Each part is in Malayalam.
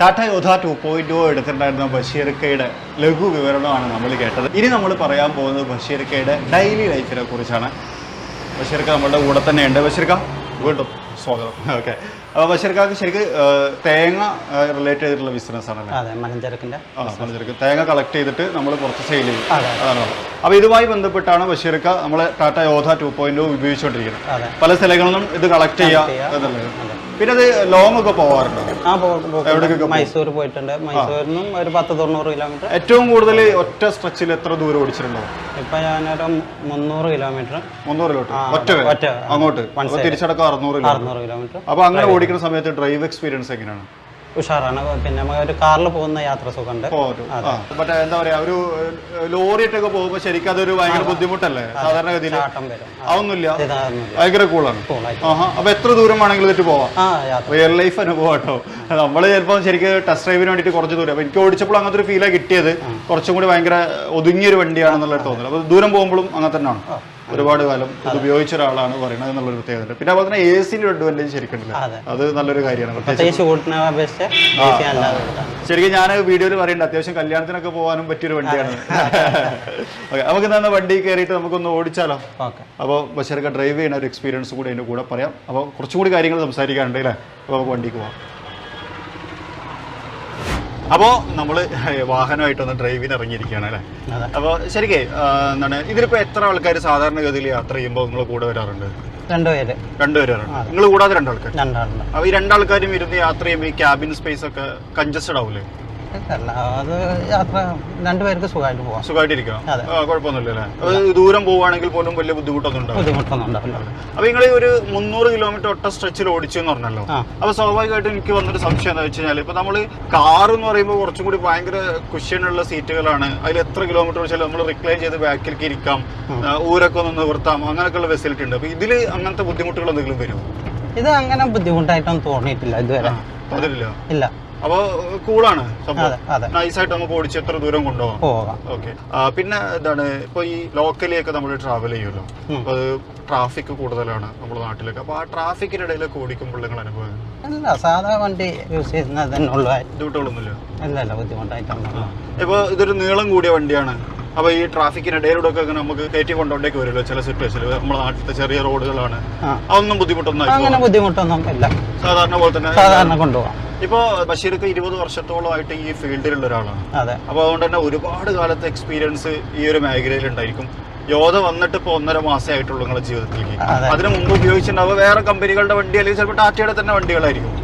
Tata Yodha two point O എടുത്തിട്ടുണ്ടായിരുന്ന ബഷീർക്കയുടെ ലഘു വിവരണമാണ് നമ്മൾ കേട്ടത്. ഇനി നമ്മൾ പറയാൻ പോകുന്നത് ബഷീർക്കയുടെ ഡെയിലി ലൈഫിനെ കുറിച്ചാണ്. ബഷീർക്ക നമ്മളുടെ കൂടെ തന്നെയുണ്ട്. ബഷീർക്ക വീണ്ടും സ്വാഗതം. ഓക്കെ അപ്പോൾ ബഷീർക്കാക്ക് ശരിക്കും തേങ്ങ റിലേറ്റ് ചെയ്തിട്ടുള്ള ബിസിനസ് ആണ് അതെ ആ പലചരക്ക് തേങ്ങ കളക്ട് ചെയ്തിട്ട് നമ്മൾ പുറത്ത് സെയിൽ ചെയ്യും. അപ്പൊ അതാണ്. അപ്പോൾ ഇതുമായി ബന്ധപ്പെട്ടാണ് ബഷീർക്ക നമ്മളെ ടാറ്റ യോധ ടു പോയിന്റ് ഉപയോഗിച്ചുകൊണ്ടിരിക്കുന്നത്. അതെ. പല സ്ഥലങ്ങളിലും ഇത് കളക്ട് ചെയ്യുക ചെയ്യാം. എന്നുള്ളത്. പിന്നെ അത് ലോങ് ഒക്കെ പോകാറുണ്ടോ ആ എവിടേക്കൊക്കെ പോകും? മൈസൂർ പോയിട്ടുണ്ട്. മൈസൂരിനും ഒരു പത്ത് തൊണ്ണൂറ് കിലോമീറ്റർ ഏറ്റവും കൂടുതൽ ഒറ്റ സ്ട്രെച്ചിൽ എത്ര ദൂരം ഓടിച്ചിട്ടുണ്ടോ? ഇപ്പൊ ഞാനൊരു മുന്നൂറ് കിലോമീറ്റർ മുന്നൂറിലോട്ട്? ആ, ഒറ്റ വേ? ഒറ്റ. അങ്ങോട്ട്? അപ്പൊ തിരിച്ചടക്കം അറുന്നൂറ് കിലോ അറുന്നൂറ് കിലോമീറ്റർ അപ്പൊ അങ്ങനെ ഓടിക്കുന്ന സമയത്ത് ഡ്രൈവ് എക്സ്പീരിയൻസ് എങ്ങനെയാണ്? ഉഷാറാണ്. പിന്നെ ഒരു കാറിൽ പോകുന്ന യാത്ര സുഖമുണ്ട്. മറ്റേ എന്താ പറയാ ഒരു ലോറിയിട്ടൊക്കെ പോകുമ്പോ ശരിക്കും അതൊരു ഭയങ്കര ബുദ്ധിമുട്ടല്ലേ? സാധാരണഗതിയിൽ ഗതിയിൽ. അതൊന്നുമില്ല. ഭയങ്കര കൂളാണ് അപ്പൊ എത്ര ദൂരം വേണമെങ്കിലും ഇതിട്ട് പോവാം? റിയൽ ലൈഫ് അനുഭവം കേട്ടോ നമ്മൾ ചിലപ്പോൾ ശരിക്കും ടെസ്റ്റ് ഡ്രൈവിന് വേണ്ടിയിട്ട് കുറച്ച് ദൂരം. അപ്പോൾ എനിക്ക് ഓടിച്ചപ്പോൾ അങ്ങനത്തെ ഒരു ഫീലാണ് കിട്ടിയത്. കുറച്ചും കൂടി ഭയങ്കര ഒതുങ്ങിയൊരു വണ്ടിയാണെന്നുള്ള തോന്നുന്നത് അപ്പോൾ ദൂരം പോകുമ്പോഴും അങ്ങനെ തന്നെയാണ്. ഒരുപാട് കാലം ഇത് ഉപയോഗിച്ച ഒരാളാണ് പറയുന്നത് എന്നുള്ളൊരു പ്രത്യേകത. പിന്നെ അതുപോലെ തന്നെ എ സിന്റെ അഡ്വാന്റേജ് ശരിക്കുണ്ടല്ലോ. അതെ. അത് നല്ലൊരു കാര്യമാണ്. ശരിക്കും ഞാൻ വീഡിയോയിൽ പറയുന്നുണ്ട് അത്യാവശ്യം കല്യാണത്തിനൊക്കെ പോകാനും പറ്റിയൊരു വണ്ടിയാണ്. ഓക്കെ നമുക്ക് എന്നാ വണ്ടി കയറിയിട്ട് നമുക്കൊന്ന് ഓടിച്ചാലോ? അപ്പൊ അപ്പോൾ ബഷീർക്ക് ഡ്രൈവ് ചെയ്യുന്ന ഒരു എക്സ്പീരിയൻസ് കൂടി അതിന്റെ കൂടെ പറയാം. അപ്പോൾ കുറച്ചുകൂടി കാര്യങ്ങൾ സംസാരിക്കാനുണ്ട് അല്ലേ? അപ്പോൾ നമുക്ക് വണ്ടിക്ക് പോവാം. അപ്പോൾ നമ്മൾ വാഹനമായിട്ടൊന്ന് ഡ്രൈവിന് ഇറങ്ങിയിരിക്കുകയാണ് അല്ലേ അപ്പോൾ ശരിക്കേ എന്താണ് ഇതിലിപ്പോൾ എത്ര ആൾക്കാർ സാധാരണഗതിയിൽ യാത്ര ചെയ്യുമ്പോൾ നിങ്ങൾ കൂടെ വരാറുണ്ട്? രണ്ടുപേര്. രണ്ടുപേര് നിങ്ങൾ കൂടാതെ രണ്ടാൾക്കാർ രണ്ടാളുണ്ട് അപ്പോൾ ഈ രണ്ടാൾക്കാരും ഇരുന്ന് യാത്ര ചെയ്യുമ്പോൾ ഈ ക്യാബിൻ സ്പേസ് ഒക്കെ കൺജസ്റ്റഡ് ആവൂലേ? അല്ല അത് യാത്ര രണ്ടുപേർക്ക് സുഖമായിട്ട് പോകാം സുഖമായിട്ടിരിക്കാം അതെ. ആ, കുഴപ്പമൊന്നുമില്ല അല്ലേ ദൂരം പോവുകയാണെങ്കിൽ പോലും വലിയ ബുദ്ധിമുട്ടൊന്നും ബുദ്ധിമുട്ടൊന്നും ഉണ്ടാവില്ല. അപ്പൊ നിങ്ങൾ ഒരു മുന്നൂറ് കിലോമീറ്റർ ഒട്ട സ്ട്രെച്ചിൽ ഓടിച്ചു എന്ന് പറഞ്ഞല്ലോ. അപ്പോൾ അപ്പൊ സ്വാഭാവികമായിട്ടും എനിക്ക് വന്നൊരു സംശയം എന്താ വെച്ച് കഴിഞ്ഞാൽ ഇപ്പൊ നമ്മൾ കാർ എന്ന് പറയുമ്പോൾ കുറച്ചും കൂടി ഭയങ്കര കുഷ്യനുള്ള സീറ്റുകളാണ്. അതിൽ എത്ര കിലോമീറ്റർ വെച്ചാലും നമ്മൾ റിക്ലൈൻ ചെയ്ത് ബാക്കിലേക്ക് ഇരിക്കാം. ഊരൊക്കെ ഒന്ന് നിവർത്താം. അങ്ങനെയൊക്കെയുള്ള ഫെസിലിറ്റി ഉണ്ട്. അപ്പൊ ഇതിൽ അങ്ങനത്തെ ബുദ്ധിമുട്ടുകൾ എന്തെങ്കിലും വരുമോ ഇത് അങ്ങനെ ബുദ്ധിമുട്ടായിട്ടൊന്നും തോന്നിയിട്ടില്ല ഇതുവരെ. ഇല്ല. അപ്പൊ കൂളാണ് സംഭവം. നൈസായിട്ട് നമുക്ക് ഓടിച്ച് എത്ര ദൂരം കൊണ്ടുപോകാം. പോകാം. ഓക്കെ പിന്നെ എന്താണ് ഇപ്പൊ ഈ ലോക്കലിയൊക്കെ നമ്മൾ ട്രാവൽ ചെയ്യുമല്ലോ. അപ്പൊ ട്രാഫിക് കൂടുതലാണ് നമ്മുടെ നാട്ടിലൊക്കെ. അപ്പൊ ആ ട്രാഫിക്കിനിടയിലൊക്കെ ഓടിക്കുമ്പോൾ നിങ്ങൾ അനുഭവം അല്ല സാധാ വണ്ടി യൂസ് ചെയ്യുന്നത് തന്നെ ഉള്ളു. ബുദ്ധിമുട്ടുകളൊന്നുമില്ല? ബുദ്ധിമുട്ടായിട്ടൊന്നും ഇപ്പൊ ഇതൊരു നീളം കൂടിയ വണ്ടിയാണ്. അപ്പൊ ഈ ട്രാഫിക്കിനിടയിലൂടെ ഒക്കെ ഇങ്ങനെ നമുക്ക് കയറ്റി കൊണ്ടോണ്ടേക്ക് വരുമല്ലോ ചില സിറ്റുവേഷനിൽ നമ്മുടെ നാട്ടിലത്തെ ചെറിയ റോഡുകളാണ് അതൊന്നും ബുദ്ധിമുട്ടൊന്നും അങ്ങനെ ബുദ്ധിമുട്ടൊന്നും ഇല്ല. സാധാരണ പോലെ തന്നെ സാധാരണ കൊണ്ടുപോകാം. ഇപ്പൊ ബഷീർക്ക് ഇരുപത് വർഷത്തോളമായിട്ട് ഈ ഫീൽഡിലുള്ള ഒരാളാണ്. അതെ. അപ്പോൾ അതുകൊണ്ട് തന്നെ ഒരുപാട് കാലത്തെ എക്സ്പീരിയൻസ് ഈ ഒരു മേഖലയിൽ ഉണ്ടായിരിക്കും. യോധ വന്നിട്ട് ഇപ്പോൾ ഒന്നര മാസേ ആയിട്ടുള്ളൂ നിങ്ങളുടെ ജീവിതത്തിലേക്ക്. അതെ. അതിന് മുമ്പ് ഉപയോഗിച്ചിട്ടുണ്ടാവുക വേറെ കമ്പനികളുടെ വണ്ടി അല്ലെങ്കിൽ ചിലപ്പോൾ ടാറ്റയുടെ തന്നെ വണ്ടികളായിരിക്കും.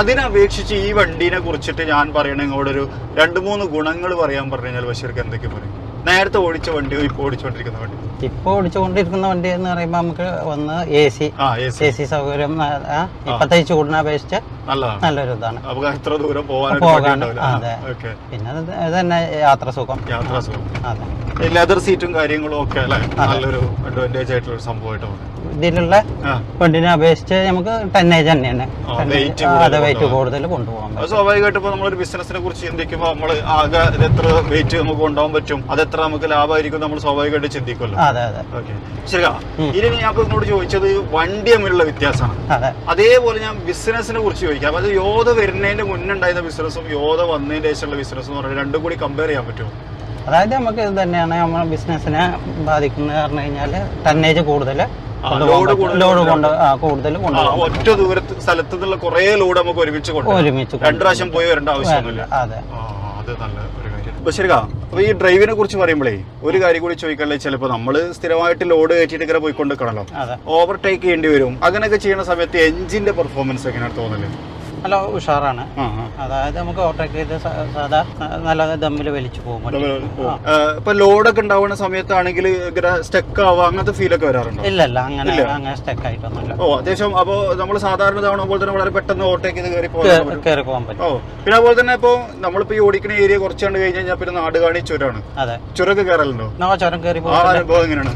അതിനപേക്ഷിച്ച് ഈ വണ്ടീനെ കുറിച്ചിട്ട് ഞാൻ പറയണ നിങ്ങളോടൊരു രണ്ട് മൂന്ന് ഗുണങ്ങൾ പറയാൻ പറഞ്ഞു കഴിഞ്ഞാൽ ബഷീർക്ക് എന്തൊക്കെ പറയും? നേരത്തെ ഓടിച്ച വണ്ടിയോ ഇപ്പൊ ഓടിച്ചുകൊണ്ടിരിക്കുന്ന വണ്ടി. ഇപ്പൊ ഓടിച്ചുകൊണ്ടിരിക്കുന്ന വണ്ടി എന്ന് പറയുമ്പോൾ നമുക്ക് ഒന്ന് എ സി എ സി സൗകര്യം ഇപ്പത്തെ ചൂടിനെ അപേക്ഷിച്ച് നല്ലൊരു ഇതാണ്. എത്ര ദൂരം പോകാനായിട്ട് പോകാൻ അതെ. പിന്നെ ഇത് തന്നെ യാത്ര സുഖം. യാത്ര സുഖം. അതെ. ലെതർ സീറ്റും കാര്യങ്ങളും ഒക്കെ അല്ലേ? നല്ലൊരു അഡ്വാന്റേജ് ആയിട്ടുള്ള ഒരു സംഭവമായിട്ട് തോന്നുന്നു. ഇതിലുള്ള പെണ്ണിനെ അപേക്ഷിച്ച് നമുക്ക് ടെന്നേജ് തന്നെയാണ്. അതെ വെയിറ്റ്. കൂടുതൽ കൊണ്ടുപോകാൻ പറ്റും. സ്വാഭാവികമായിട്ടും ഇപ്പോൾ നമ്മളൊരു ബിസിനസിനെ കുറിച്ച് ചിന്തിക്കുമ്പോൾ നമ്മൾ ആകെ എത്ര വെയിറ്റ് നമുക്ക് കൊണ്ടുപോകാൻ പറ്റും അത് എത്ര നമുക്ക് ലാഭമായിരിക്കും നമ്മൾ സ്വാഭാവികമായിട്ട് ചിന്തിക്കുമല്ലോ. അതെ അതെ. ഓക്കെ ശരിയാ. ഇനി ഞാൻ ഇപ്പോൾ നിങ്ങളോട് ചോദിച്ചത് വണ്ടി തമ്മിലുള്ള വ്യത്യാസമാണ്. അതേപോലെ ഞാൻ ബിസിനസിനെ കുറിച്ച് ചോദിക്കാം. അത് യോധ വരുന്നതിന്റെ മുന്നുണ്ടായിരുന്ന ബിസിനസ്സും യോധ വന്നതിന്റെ ശേഷമുള്ള ബിസിനസ്സും പറഞ്ഞാൽ രണ്ടും കൂടി കമ്പയർ ചെയ്യാൻ പറ്റുമോ? അതായത് നമുക്ക് ഇത് തന്നെയാണ് നമ്മുടെ ബിസിനസ്സിനെ ബാധിക്കുന്നത് പറഞ്ഞു കഴിഞ്ഞാൽ ടന്നേജ് കൂടുതൽ ലോഡ് കൊണ്ട് ആ കൂടുതൽ ഒറ്റ ദൂരത്ത് സ്ഥലത്ത് നിന്നുള്ള കുറെ ലോഡ് നമുക്ക് ഒരുമിച്ച് കൊണ്ടുപോകാം ഒരുമിച്ച് രണ്ടു പ്രാവശ്യം പോയി വരേണ്ട ആവശ്യമൊന്നുമില്ല. അതെ. നല്ല ഒരു കാര്യം. അപ്പൊ ശരിക്കാ അപ്പൊ ഈ ഡ്രൈവിനെ കുറിച്ച് പറയുമ്പോഴേ ഒരു കാര്യം കൂടി ചോദിക്കാനുള്ള ചിലപ്പോൾ നമ്മൾ സ്ഥിരമായിട്ട് ലോഡ് കയറ്റിയിട്ട് ഇങ്ങനെ പോയിക്കൊണ്ടിരിക്കണല്ലോ. ഓവർടേക്ക് ചെയ്യേണ്ടി വരും. അങ്ങനെയൊക്കെ ചെയ്യുന്ന സമയത്ത് എഞ്ചിന്റെ പെർഫോമൻസ് എങ്ങനെയാണ് തോന്നൽ? നല്ല ഉഷാറാണ്. അതായത് നമുക്ക് ഓവർടേക്ക് ചെയ്ത് സാധാ നല്ല ദമ്മിൽ വലിച്ചു പോകും. ഇപ്പൊ ലോഡൊക്കെ ഉണ്ടാവുന്ന സമയത്താണെങ്കിൽ ഇങ്ങനെ സ്റ്റക്ക് ആവുക അങ്ങനത്തെ ഫീലൊക്കെ വരാറുണ്ടോ? ഇല്ല ഇല്ല. അങ്ങനെ അങ്ങനെ സ്റ്റെക്ക് ആയിട്ടൊന്നുമില്ല. ഓ അത്യാവശ്യം അപ്പോൾ നമ്മൾ സാധാരണ തവണ പോലെ തന്നെ വളരെ പെട്ടെന്ന് ഓവർടേക്ക് ചെയ്ത് കയറി കയറി പോകാൻ പറ്റും. ഓ പിന്നെ അതുപോലെ തന്നെ ഇപ്പോ നമ്മളിപ്പോ ഈ ഓടിക്കുന്ന ഏരിയ കുറച്ച് കണ്ട് കഴിഞ്ഞ് കഴിഞ്ഞാൽ പിന്നെ നാടുകാണി ചുരമാണ്. അതെ. ചുരൊക്കെ കയറലുണ്ടോ ചുരം കയറി അനുഭവം എങ്ങനെയാണ്?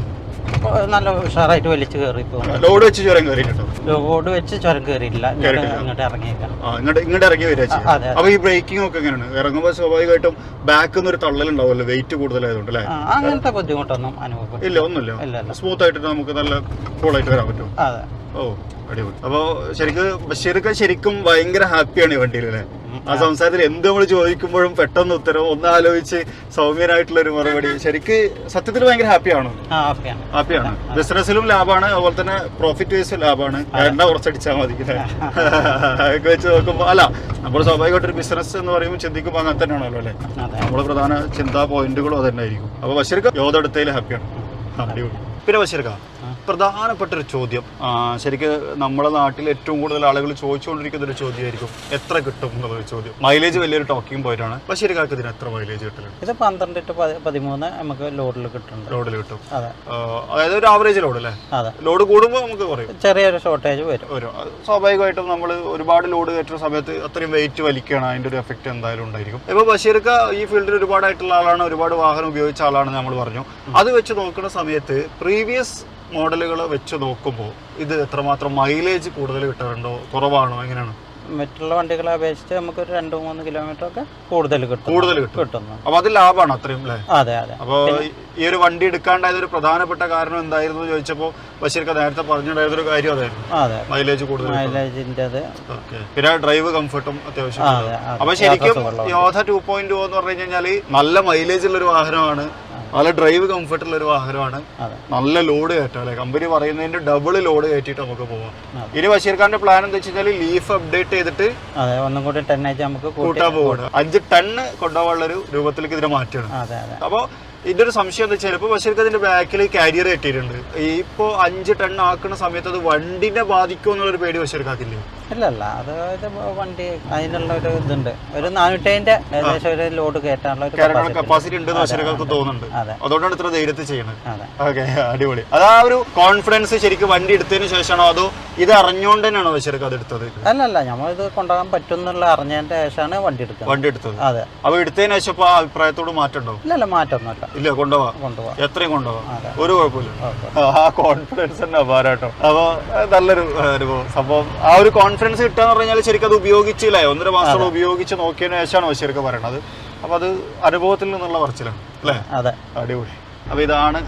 നല്ല ഉഷാറായിട്ട് വലിച്ചു കയറി ലോഡ് വെച്ച് ചുരം ലോഡ് വെച്ച് ചുരം കയറിയില്ല ഇങ്ങോട്ട് ഇറങ്ങിയില്ല ഇറങ്ങി വരിക. അപ്പൊ ഈ ബ്രേക്കിംഗ് ഒക്കെ എങ്ങനെയാണ്? ഇറങ്ങുമ്പോൾ സ്വാഭാവികമായിട്ടും ബാക്ക് നിന്ന് ഒരു തള്ളലുണ്ടാവുമല്ലോ വെയിറ്റ് കൂടുതലായതുകൊണ്ട് അല്ലേ? അങ്ങനത്തെ ബുദ്ധിമുട്ടൊന്നും അനുഭവം ഇല്ല ഒന്നുമില്ല. സ്മൂത്ത് ആയിട്ട് നമുക്ക് നല്ല കൂളായിട്ട് വരാൻ പറ്റും അതെ. ഓ അടിപൊളി. അപ്പോൾ ശരിക്കും ബഷീർക്ക് ശരിക്കും ഭയങ്കര ഹാപ്പിയാണ് ഈ വണ്ടിയിൽ അല്ലേ. ആ സംസാരത്തിൽ എന്ത് നമ്മൾ ചോദിക്കുമ്പോഴും പെട്ടെന്ന് ഉത്തരം ഒന്ന് ആലോചിച്ച് സൗമ്യനായിട്ടുള്ള ഒരു മറുപടി. ശരിക്ക് സത്യത്തിൽ ഭയങ്കര ഹാപ്പിയാണോ? ഹാപ്പിയാണ്. ബിസിനസ്സിലും ലാഭമാണ് അതുപോലെ തന്നെ പ്രോഫിറ്റ് വൈസ് ലാഭമാണ്. എണ്ണ കുറച്ചടിച്ചാൽ മതി? അതൊക്കെ വെച്ച് നോക്കുമ്പോൾ അല്ല നമ്മൾ സ്വാഭാവികമായിട്ട് ഒരു ബിസിനസ് എന്ന് പറയുമ്പോൾ ചിന്തിക്കുമ്പോൾ അങ്ങനെ തന്നെയാണല്ലോ അല്ലേ? നമ്മുടെ പ്രധാന ചിന്താ പോയിന്റുകളും അതന്നെ തന്നെ ആയിരിക്കും. അപ്പൊ ബഷീർക്ക് യോധ എടുത്തതിൽ ഹാപ്പിയാണ്. പിന്നെ ബഷീർക്ക പ്രധാനപ്പെട്ട ഒരു ചോദ്യം ശരിക്കും നമ്മുടെ നാട്ടിൽ ഏറ്റവും കൂടുതൽ ആളുകൾ ചോദിച്ചുകൊണ്ടിരിക്കുന്ന ഒരു ചോദ്യമായിരിക്കും എത്ര കിട്ടും എന്നുള്ളൊരു ചോദ്യം. മൈലേജ് വലിയൊരു ടോക്കിംഗ് പോയിട്ടാണ് ആണ്. ശരിക്കും ഇതിന് എത്ര മൈലേജ് കിട്ടലുണ്ട്? ഇത് പന്ത്രണ്ട് ടു പതിമൂന്ന് നമുക്ക് ലോഡിൽ കിട്ടും. ലോഡിൽ കിട്ടും അതായത് ഒരു ആവറേജ് ലോഡ് അല്ലേ? ലോഡ് കൂടുമ്പോൾ നമുക്ക് കുറയും. ചെറിയൊരു ഷോർട്ടേജ് വരും. വരും. സ്വാഭാവികമായിട്ടും നമ്മൾ ഒരുപാട് ലോഡ് കയറ്റുന്ന സമയത്ത് അത്രയും വെയിറ്റ് വലിക്കുകയാണ് അതിന്റെ ഒരു എഫക്റ്റ് എന്തായാലും ഉണ്ടായിരിക്കും. ഇപ്പോൾ ബഷീർക്ക ഈ ഫീൽഡിൽ ഒരുപാടായിട്ടുള്ള ആളാണ് ഒരുപാട് വാഹനം ഉപയോഗിച്ച ആളാണ് നമ്മൾ പറഞ്ഞു. അത് വെച്ച് നോക്കുന്ന സമയത്ത് പ്രീവിയസ് മോഡലുകൾ വെച്ച് നോക്കുമ്പോൾ ഇത് എത്രമാത്രം മൈലേജ് കൂടുതൽ കിട്ടാറുണ്ടോ? കുറവാണോ? എങ്ങനെയാണ്? മറ്റുള്ള വണ്ടികളെ അപേക്ഷിച്ച് നമുക്ക് ഒരു രണ്ട് മൂന്ന് കിലോമീറ്റർ ഒക്കെ കൂടുതൽ കിട്ടും. കൂടുതൽ കിട്ടുന്നു. അപ്പൊ അത് ലാഭമാണ് അത്രയും അല്ലേ? അതെ അതെ. അപ്പൊ ഈ ഒരു വണ്ടി എടുക്കാണ്ടായത് ഒരു പ്രധാനപ്പെട്ട കാരണം എന്തായിരുന്നു ചോദിച്ചപ്പോ ബഷീർക്ക് നേരത്തെ പറഞ്ഞിട്ടുണ്ടായിരുന്ന ഒരു കാര്യം അതായിരുന്നു. അതെ മൈലേജ് കൂടുതൽ മൈലേജിന്റെ. പിന്നെ ഡ്രൈവ് കംഫർട്ടും അത്യാവശ്യം. അപ്പൊ ശരിക്കും യോധ ടു പോയിന്റ് എന്ന് പറഞ്ഞു കഴിഞ്ഞാൽ നല്ല മൈലേജ് ഉള്ള ഒരു വാഹനമാണ് നല്ല ഡ്രൈവ് കംഫർട്ട് ഉള്ള ഒരു വാഹനമാണ്. നല്ല ലോഡ് കയറ്റാം അല്ലെ കമ്പനി പറയുന്നതിന്റെ ഡബിൾ ലോഡ് കയറ്റിയിട്ട് നമുക്ക് പോവാം. ഇനി ബഷീർഖാന്റെ പ്ലാൻ എന്താ വെച്ച് കഴിഞ്ഞാൽ ലീഫ് അപ്ഡേറ്റ് ചെയ്തിട്ട് അതെ ഒന്നും കൂടി ടെന്നേജ് നമുക്ക് കൂട്ടി കൂട്ടാൻ പോവാണ്. അഞ്ച് ടണ്ണ് കൊണ്ടുപോകാനുള്ള ഒരു രൂപത്തിലേക്ക് ഇതിനെ മാറ്റണം അപ്പോൾ ഇതിന്റെ ഒരു സംശയം എന്താ വെച്ചാൽ ഇപ്പോൾ ബഷീർക്ക് അതിന്റെ ബാക്കിൽ കാരിയർ കെട്ടിയിട്ടുണ്ട്. ഇപ്പൊ അഞ്ച് ടൺ ആക്കുന്ന സമയത്ത് അത് വണ്ടിനെ ബാധിക്കുമോ എന്നുള്ളൊരു പേടി ബഷീർക്കാക്കില്ലേ ഇല്ല അല്ല അത് വണ്ടി അതിനുള്ള ഒരു ഇതുണ്ട്. ഒരു നാനൂറ്റേന്റെ ഏകദേശം ഒരു ലോഡ് കയറ്റാനുള്ള ഒരു കപ്പാസിറ്റി ഉണ്ടെന്ന് ബഷീർക്കാർക്ക് തോന്നുന്നുണ്ട്. അതെ. അതുകൊണ്ടാണ് ഇത്ര ധൈര്യത്തിൽ ചെയ്യുന്നത്. അതെ. ഓക്കെ അടിപൊളി. അത് ആ ഒരു കോൺഫിഡൻസ് ശരിക്കും വണ്ടി എടുത്തതിന് ശേഷമാണോ അതോ ഇത് അറിഞ്ഞുകൊണ്ട് തന്നെയാണോ ബഷീർക്ക് അത് എടുത്തത്? അല്ല അല്ല നമ്മളിത് കൊണ്ടുപോകാൻ പറ്റും എന്നുള്ള അറിഞ്ഞതിന്റെ ശേഷമാണ് വണ്ടി എടുത്തത്. വണ്ടി എടുത്തത്. അതെ. അപ്പൊ എടുത്തതിന് ശേഷം ഇപ്പൊ ആ അഭിപ്രായത്തോട് മാറ്റണ്ടോ ഇല്ല അല്ല മാറ്റമൊന്നുമില്ല. ഇല്ല കൊണ്ടുപോവാ? കൊണ്ടുപോകാം എത്രയും കൊണ്ടുപോവാ? അതെ. ഒരു കുഴപ്പമില്ല. ആ കോൺഫിഡൻസ് തന്നെ അപാരാട്ടോ. അപ്പൊ നല്ലൊരു അനുഭവം സംഭവം. ആ ഒരു കോൺഫിഡൻസ് കിട്ടാന്ന് പറഞ്ഞാൽ ശരിക്കും അത് ഉപയോഗിച്ചില്ലേ. ഒന്നര മാസം ഉപയോഗിച്ച് നോക്കിയതിനു ശേഷമാണ് ശരിക്കും പറയണത്. അപ്പൊ അത് അനുഭവത്തിൽ നിന്നുള്ള പറച്ചിലാണ് അല്ലേ? അതെ. അടിപൊളി. അപ്പോൾ ഇതാണ്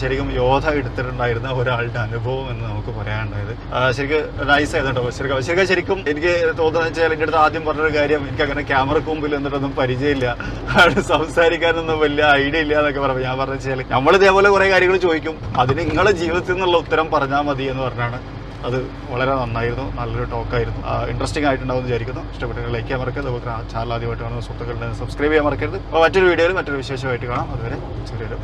ശരിക്കും യോധ എടുത്തിട്ടുണ്ടായിരുന്ന ഒരാളുടെ അനുഭവം എന്ന് നമുക്ക് പറയാനുണ്ടായത്. ശരിക്കും നൈസ് ആയിരുന്നു കേട്ടോ ശരിക്കും ശരിക്കും ശരിക്കും എനിക്ക് തോന്നുന്നത് വെച്ചാൽ എന്റെ അടുത്ത് ആദ്യം പറഞ്ഞൊരു കാര്യം എനിക്ക് അങ്ങനെ ക്യാമറക്ക് മുമ്പിൽ എന്നിട്ടൊന്നും പരിചയമില്ല. സംസാരിക്കാനൊന്നും വലിയ ഐഡിയ ഇല്ല എന്നൊക്കെ പറഞ്ഞു ഞാൻ പറഞ്ഞു വെച്ചാൽ നമ്മൾ ഇതേപോലെ കുറേ കാര്യങ്ങൾ ചോദിക്കും. അതിന് നിങ്ങളുടെ ജീവിതത്തിൽ നിന്നുള്ള ഉത്തരം പറഞ്ഞാൽ മതി എന്ന് പറഞ്ഞാണ് അത് വളരെ നന്നായിരുന്നു നല്ലൊരു ടോക്കായിരുന്നു. ഇൻട്രസ്റ്റിംഗ് ആയിട്ടുണ്ടാവും വിചാരിക്കുന്നു. ഇഷ്ടപ്പെട്ടെങ്കിൽ ലൈക്ക് ചെയ്യാൻ മറക്കരുത്. അതുപോലെ ചാനൽ ആദ്യമായിട്ട് കാണുന്ന സുഹൃത്തുക്കളുടെ സബ്സ്ക്രൈബ് ചെയ്യാൻ മറക്കരുത്. അപ്പോൾ മറ്റൊരു വീഡിയോയിൽ മറ്റൊരു വിശേഷമായിട്ട് കാണാം. അതുവരെ ചെറിയൊരു.